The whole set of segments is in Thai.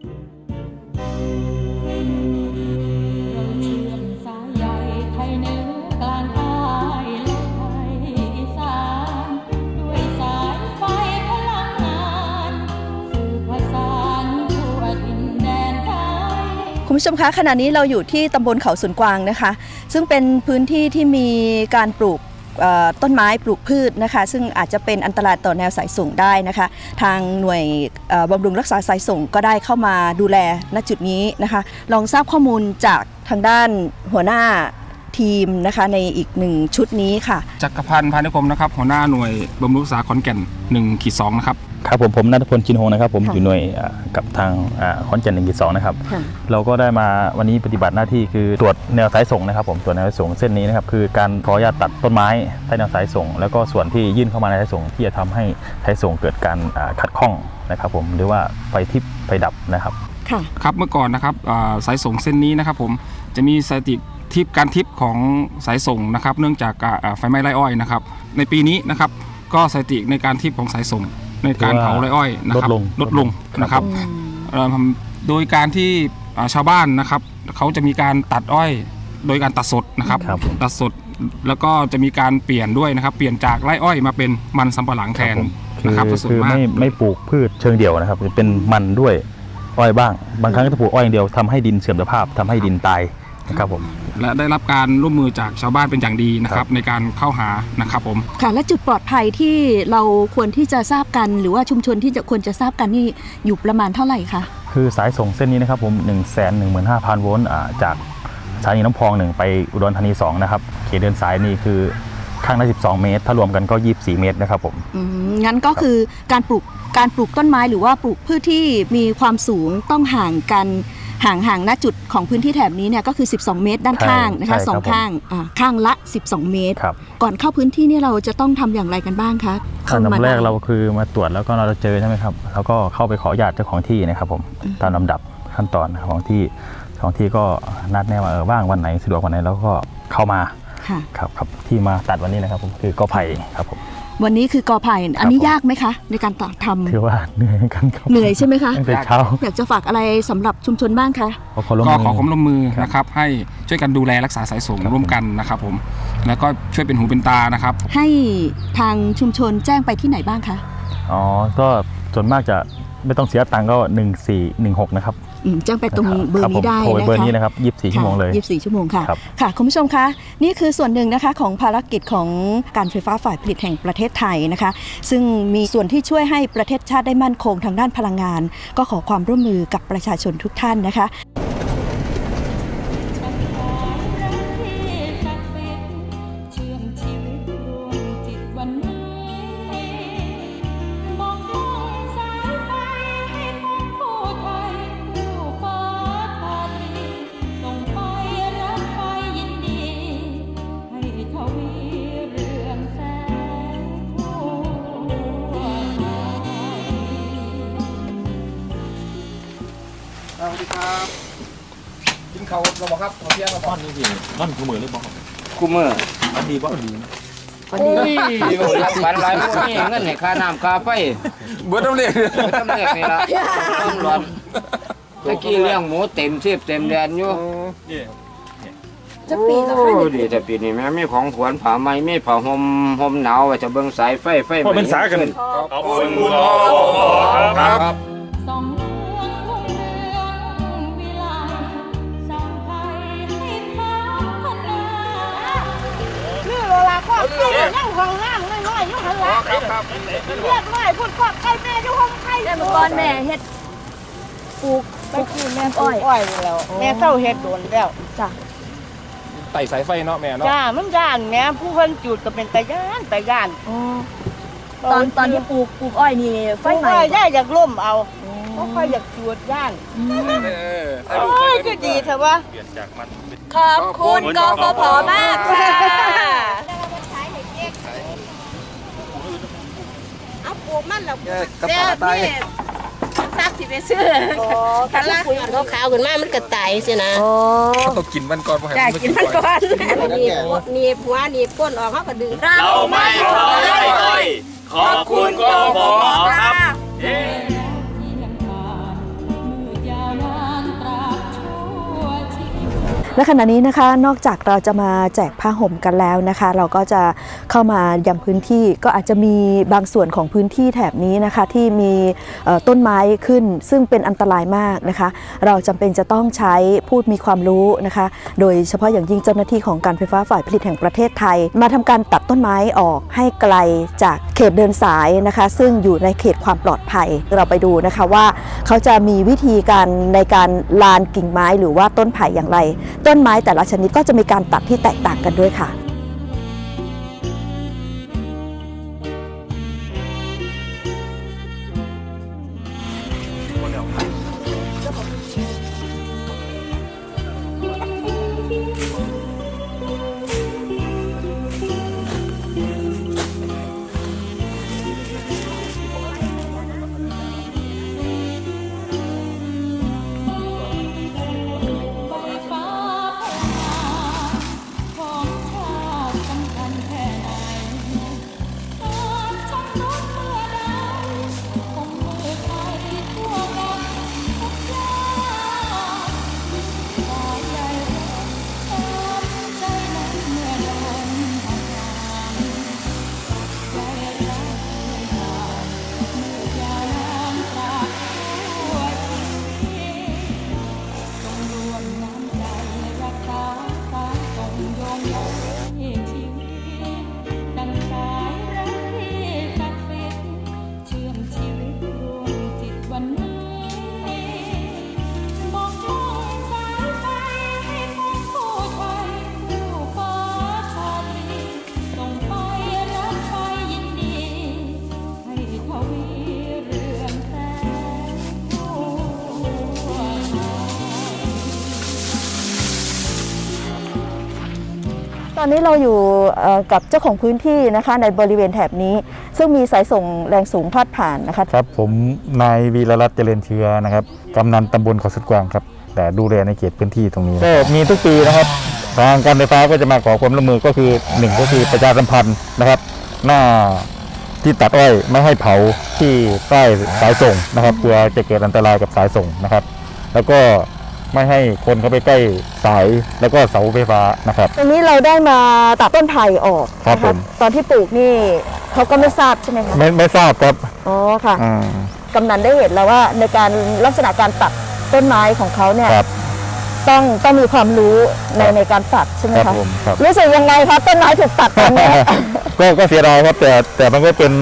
คุณผู้ชมคะขณะนี้เราอยู่ที่ตำบลเขาสวนกวางนะคะ ซึ่งเป็นพื้นที่ที่มีการปลูก ต้นไม้ปลูกพืชนะคะ ซึ่งอาจจะเป็นอันตรายต่อแนวสายส่งได้นะคะ ทางหน่วยบำรุงรักษาสายส่งก็ได้เข้ามาดูแลณจุดนี้นะคะ ลองทราบข้อมูลจากทางด้านหัวหน้า ทีมนะคะในอีกหนึ่งชุดนี้ค่ะ จักรพันธ์พานิคมนะครับหัวหน้าหน่วยบำรุงรักษาขอนแก่น1ขีด2นะครับครับผมผมนัทพลจินโฮงนะครับ ผมค่ะอยู่หน่วยอ่ากับทางอ่าขอนแก่นหนึ่งสองนะครับ ค่ะ เราก็ได้มาวันนี้ปฏิบัติหน้าที่คือตรวจแนวสายส่งนะครับ ผมตรวจแนวสายส่งเส้นนี้นะครับคือการขออนุญาตตัดต้นไม้ใต้แนวสายส่ง แล้วก็ส่วนที่ยื่นเข้ามาในสายส่งที่จะทำให้สายส่งเกิดการอ่าขัดข้องนะครับ ผมหรือว่าไฟทิพย์ไฟดับนะครับ ค่ะ ครับเมื่อก่อนนะครับอ่าสายส่งเส้นนี้นะครับผมจะมีสถิติ ทิปการทิปของสายส่งนะครับ เนื่องจากอ่าอ่าไฟไหม้ไร่อ้อยนะครับ ในปีนี้นะครับก็สถิติในการทิปของสายส่งในการเผาไร่อ้อยนะครับลดลงลดลงนะครับอืมเอ่อโดยการที่อ่าชาวบ้านนะครับเขาจะมีการตัดอ้อยโดยการตัดสดนะครับครับผมตัดสดแล้วก็จะมีการเปลี่ยนด้วยนะครับ เปลี่ยนจากไร่อ้อยมาเป็นมันสำปะหลังแทนคือนะครับส่วนคือมากไม่ไม่ปลูกพืชเชิงเดี่ยวนะครับ เป็นมันด้วยอ้อยบ้าง บางครั้งก็จะปลูกอ้อยอย่างเดียวทำให้ดินเสื่อมสภาพทำให้ดินตายนะ ครับผมและได้รับการร่วมมือจากชาวบ้านเป็นอย่างดีนะคครัรับบในการเข้าหานะครับผมค่ะและจุดปลอดภัยที่เราควรที่จะทราบกันหรือว่าชุมชนที่จะควรจะทราบกันนี่อยู่ประมาณเท่าไหร่คะคือสายส่งเส้นนี้นะครับผม1 1 5 0 0 0โวลต์อ่าจากสถานีน้ำพองหนึ่งไปอุดรธานี2นะครับเขตเดินสายนี่คือข้างละ12 เมตร ถ้ารวมกันก็ 24 เมตรนะครับผมอืมงั้นก็คือการปลูกการปลูกต้นไม้หรือว่าปลูกพืชที่มีความสูงต้องห่างกัน ห่างห่างณจุดของพื้นที่แถบนี้เนี่ยก็คือ 12 เมตรด้านใช่ข้างนะคะใช่สองครับผมข้างอ่าข้างละ 12 เมตรครับก่อนเข้าพื้นที่นี่เราจะต้องทำอย่างไรกันบ้างคะอันดับเข้มแรกได้เราคือมาตรวจแล้วก็เราจะเจอใช่ไหมครับแล้วก็เข้าไปขออนุญาตเจ้าของที่นะครับผมตามลำดับขั้นตอนของที่ของที่ก็นัดแน่ว่าเออว่างวันไหนสะดวกวันไหนแล้วก็เข้ามาค่ะครับครับที่มาตัดวันนี้นะครับผมคือกอไผ่ครับผม วันนี้คือกอไผ่อันนี้ผมยากไหมคะ ในการทำถือว่าเหนื่อยกันครับเหนื่อยใช่ไหมคะตั้งแต่เช้าอยากจะฝากอะไรสำหรับชุมชนบ้างคะขอขอร่วมก็มือขอความร่วมมือครับนะครับ ให้ช่วยกันดูแลรักษาสายส่งครับร่วมกันนะครับผมแล้วก็ช่วยเป็นหูเป็นตานะครับ ให้ทางชุมชนแจ้งไปที่ไหนบ้างคะอ๋อก็ส่วนมากจะไม่ต้องเสียตังค์ก็ 1416 นะครับ อืมแจ้งไปตรงคเบอร์คนี้ผมได้โทรไปนะคะเบอร์นี้นะครับ24 ชั่วโมงเลยค่ะ24 ชั่วโมงค่ะครับค่ะคุณผู้ชมคะนี่คือส่วนหนึ่งนะคะของภารกิจของการไฟฟ้าฝ่ายผลิตแห่งประเทศไทยนะคะ ซึ่งมีส่วนที่ช่วยให้ประเทศชาติได้มั่นคงทางด้านพลังงาน ก็ขอความร่วมมือกับประชาชนทุกท่านนะคะ บอกครับขอเที่ยงเราบอกนี่สินั่นคือมือหรือเปล่ากูมืออันดีป่ะดีโอ้ยบันหลายพวกนี้เงินให้ค่าน้ำค่าไฟเบิร์ดน้ำเลี้ยงไปทำเลขนี่ละตำรวจตะกี้เลี้ยงหมูเต็มชีพเต็มแดนอยู่จะปีละโอ้ดีแต่ปีนี้แม่มีของขวัญผ้าไหมมีผ้าห่มห่มหนาวไว้จะเบิ่งสายไฟไฟพอเป็นสากันเอาคุณคุณครับ ครอบครัวนั่งห้องน้ำน้อยๆอยู่หันหลังครับครับเรียกน้อยพูดครอบใครแม่อยู่ห้องใครแต่เมื่อก่อนแม่เฮ็ดปลูกปลูกแม่อ้อยอ้อยแล้วแม่เศร้าเฮ็ดโดนแล้วจ้ะไต่สายไฟเนาะแม่เนาะจ้ามันย่านแม่ผู้คนจุดก็เป็นตะย่านตะย่านตอนตอนที่ปลูกปลูกอ้อยนี่ไฟไฟไหไหม้ย่าอยากล่มเอาเพราะค่อยอยากจุดย่านเออโอ้ยก็ดีเถอะวะขอบคุณกฟผมากค่ะ เอา ปลูกมันแล้วกระต่ายตายซักสิไปซื้อกันละปุ๋ยมันขาวๆขึ้นมามันก็ตายสินะต้องกินมันก่อนจ้ากินมันก่อนนี่นี่ผัวนี่ก้นออกเขาก็ดึงเราไม่ขอให้อ้อยขอบคุณกฟผครับ และขณะนี้นะคะนอกจากเราจะมาแจกผ้าห่มกันแล้วนะคะ เราก็จะเข้ามายังพื้นที่ก็อาจจะมีบางส่วนของพื้นที่แถบนี้นะคะที่มีต้นไม้ขึ้น ซึ่งเป็นอันตรายมากนะคะ เราจำเป็นจะต้องใช้ผู้มีความรู้นะคะ โดยเฉพาะอย่างยิ่งเจ้าหน้าที่ของการไฟฟ้าฝ่ายผลิตแห่งประเทศไทย มาทำการตัดต้นไม้ออกให้ไกลจากเขตเดินสายนะคะ ซึ่งอยู่ในเขตความปลอดภัยเราไปดูนะคะว่าเขาจะมีวิธีการในการลานกิ่งไม้หรือว่าต้นไผ่อย่างไรต้นไม้แต่ละชนิดก็จะมีการตัดที่แตกต่างกันด้วยค่ะ ตอนนี้เราอยู่เอ่อกับเจ้าของพื้นที่นะคะในบริเวณแถบนี้ ซึ่งมีสายส่งแรงสูงพาดผ่านนะคะครับผมนายวีรรัตน์เจริญเชื้อนะครับกำนันตำบลเขาสุดกวางครับ แต่ดูแลในเขตพื้นที่ตรงนี้ก็มีทุกปีนะครับทางการไฟฟ้าก็จะมาขอความร่วมมือก็คือหนึ่งก็คือประชาสัมพันธ์นะครับ หน้าที่ตัดอ้อยไม่ให้เผาที่ใต้สายส่งนะครับกลัวจะเกิดอันตรายกับสายส่งนะครับ แล้วก็ ไม่ให้คนเข้าไปใกล้สายแล้วก็เสาไฟฟ้านะครับ ตรงนี้เราได้มาตัดต้นไผ่ออกครับนะะผม ตอนที่ปลูกนี่เขาก็ไม่ทราบใช่ไหมคะไม่ไม่ทราบครับอ๋อค่ะอ่ากำนันได้เห็นแล้วว่าในการลักษณะการตัดต้นไม้ของเขาเนี่ยครับ ต้องต้องมีความรู้ในในการตัดใช่ไหมครับคะผมครับ รู้สึกยังไงคะต้นไม้ถูกตัดตอนนี้ ก็ก็เสียดายครับแต่แต่มันก็เป็น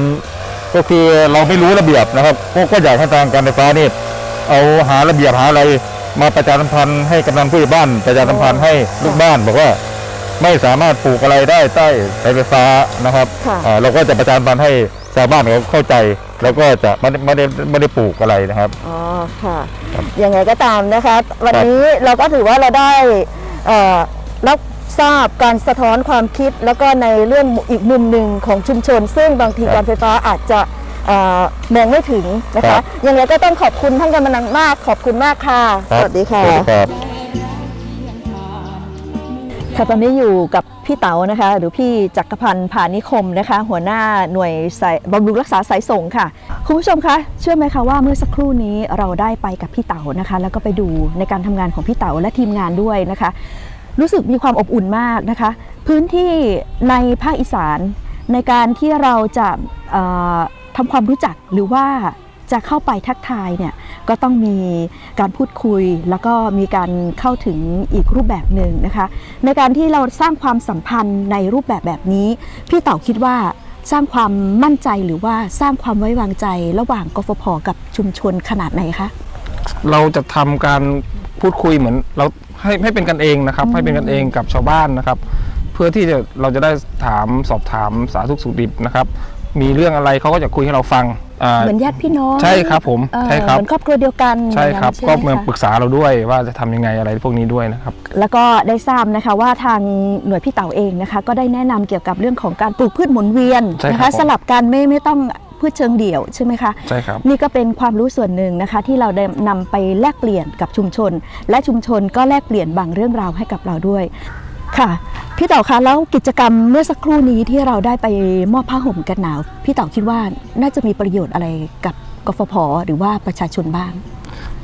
ก็คือเราไม่รู้ระเบียบนะครับก็ก็อยากให้ทางการไฟฟ้านี่เอาหาระเบียบหาอะไร มาประชาสัมพันธ์ให้กำนันผู้ใหญ่บ้าน ประชาสัมพันธ์ให้ลูกบ้านบอกว่าไม่สามารถปลูกอะไรได้ใต้สายไฟฟ้านะครับค่ะอ่าเราก็จะประชาสัมพันธ์ให้ชาวบ้านเขาเข้าใจ แล้วก็จะไม่ได้ไม่ได้ไม่ได้ปลูกอะไรนะครับ อ๋อค่ะยังไงก็ตามนะคะ วันนี้เราก็ถือว่าเราได้เอ่อรับทราบการสะท้อนความคิด แล้วก็ในเรื่องอีกมุมหนึ่งของชุมชน ซึ่งบางทีครับ การไฟฟ้าอาจจะเอ่อ มองไม่ถึงนะครัคะบยังไงก็ต้องขอบคุณท่านกำนันมาก ขอบคุณมากค่ะ สวัสดีค่ะสวัสดีครับค่ะตอนนี้อยู่กับพี่เต๋านะคะ หรือพี่จักรพันธ์ผานิคมนะคะ หัวหน้าหน่วยสายบำรุงรักษาสายส่งค่ะคุณผู้ชมคะเชื่อไหมคะว่าเมื่อสักครู่นี้เราได้ไปกับพี่เต๋านะคะ แล้วก็ไปดูในการทำงานของพี่เต๋าและทีมงานด้วยนะคะ รู้สึกมีความอบอุ่นมากนะคะ พื้นที่ในภาคอีสานในการที่เราจะเอ่อ ทำความรู้จักหรือว่าจะเข้าไปทักทายเนี่ยก็ต้องมีการพูดคุย แล้วก็มีการเข้าถึงอีกรูปแบบหนึ่งนะคะ ในการที่เราสร้างความสัมพันธ์ในรูปแบบแบบนี้ พี่เต๋าคิดว่าสร้างความมั่นใจหรือว่าสร้างความไว้วางใจระหว่างกฟผกับชุมชนขนาดไหนคะเราจะทำการพูดคุยเหมือนเราให้ให้เป็นกันเองนะครับ ให้เป็นกันเองกับชาวบ้านนะครับ เพื่อที่จะเราจะได้ถามสอบถามสาธุสุขดิบนะครับ มีเรื่องอะไรเขาก็จะคุยให้เราฟังอ่าเหมือนญาติพี่น้องใช่ครับผมเอ่อใช่ครับ เหมือนครอบครัวเดียวกันใช่ครับอย่างก็นั้นมาใช่ไหปรึกษาเราด้วยว่าจะทำยังไงอะไรพวกนี้ด้วยนะครับ แล้วก็ได้ทราบนะคะว่าทางหน่วยพี่เต๋าเองนะคะ ก็ได้แนะนำเกี่ยวกับเรื่องของการปลูกพืชหมุนเวียนใช่นะครัคะ บผม สลับกันไม่ไม่ต้องพืชเชิงเดี่ยวใช่ไหมคะ ใช่ครับ นี่ก็เป็นความรู้ส่วนหนึ่งนะคะ ที่เราได้นำไปแลกเปลี่ยนกับชุมชน และชุมชนก็แลกเปลี่ยนบางเรื่องราวให้กับเราด้วย ค่ะ พี่เต๋าคะแล้วกิจกรรมเมื่อสักครู่นี้ที่เราได้ไปมอบผ้าห่มกันหนาว พี่เต๋าคิดว่าน่าจะมีประโยชน์อะไรกับกฟผหรือว่าประชาชนบ้าง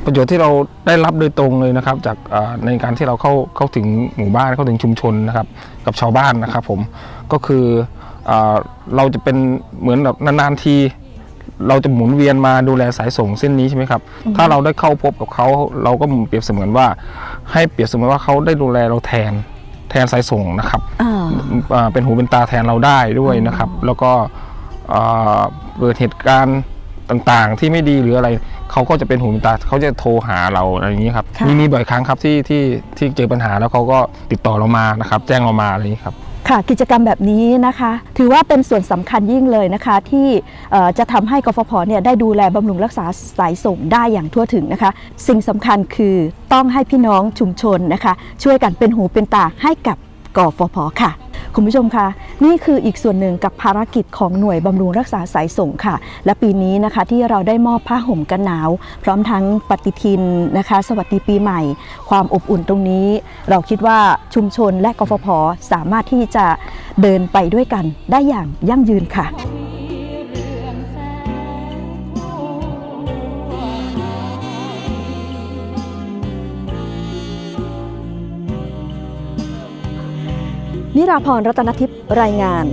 ประโยชน์ที่เราได้รับโดยตรงเลยนะครับ จากอ่าในการที่เราเข้าเข้าถึงหมู่บ้านเข้าถึงชุมชนนะครับ กับชาวบ้านนะครับผมก็คืออาเราจะเป็นเหมือนแบบนานๆทีเราจะหมุนเวียนมาดูแลสายส่งเส้นนี้ใช่ไหมครับ ถ้าเราได้เข้าพบกับเขาเราก็เปรียบเสมือนว่า ให้เปรียบเสมือนว่าเขาได้ดูแลเราแทน แทนสายส่งนะครับอ่าอ่าเป็นหูเป็นตาแทนเราได้ด้วยนะครับ แล้วก็อ่าเกิดเหตุการณ์ต่างๆ ที่ไม่ดีหรืออะไรเขาก็จะเป็นหูเป็นตาเขาจะโทรหาเราอะไรอย่างนี้ครับค่ะมีมีบ่อยครั้งครับที่ที่ที่เจอปัญหาแล้วเขาก็ติดต่อเรามานะครับ แจ้งเรามาอะไรอย่างนี้ครับ ค่ะกิจกรรมแบบนี้นะคะ ถือว่าเป็นส่วนสำคัญยิ่งเลยนะคะ ที่จะทำให้กฟผเนี่ยได้ดูแลบำรุงรักษาสายส่งได้อย่างทั่วถึงนะคะ สิ่งสำคัญคือต้องให้พี่น้องชุมชนนะคะ ช่วยกันเป็นหูเป็นตาให้กับกฟผค่ะ คุณผู้ชมคะนี่คืออีกส่วนหนึ่งกับภารกิจของหน่วยบำรุงรักษาสายส่งค่ะ และปีนี้นะคะที่เราได้มอบผ้าห่มกันหนาว พร้อมทั้งปฏิทินนะคะ สวัสดีปีใหม่ ความอบอุ่นตรงนี้ เราคิดว่าชุมชนและกฟผสามารถที่จะเดินไปด้วยกันได้อย่างยั่งยืนค่ะ นิราพรรัตนทิพย์รายงาน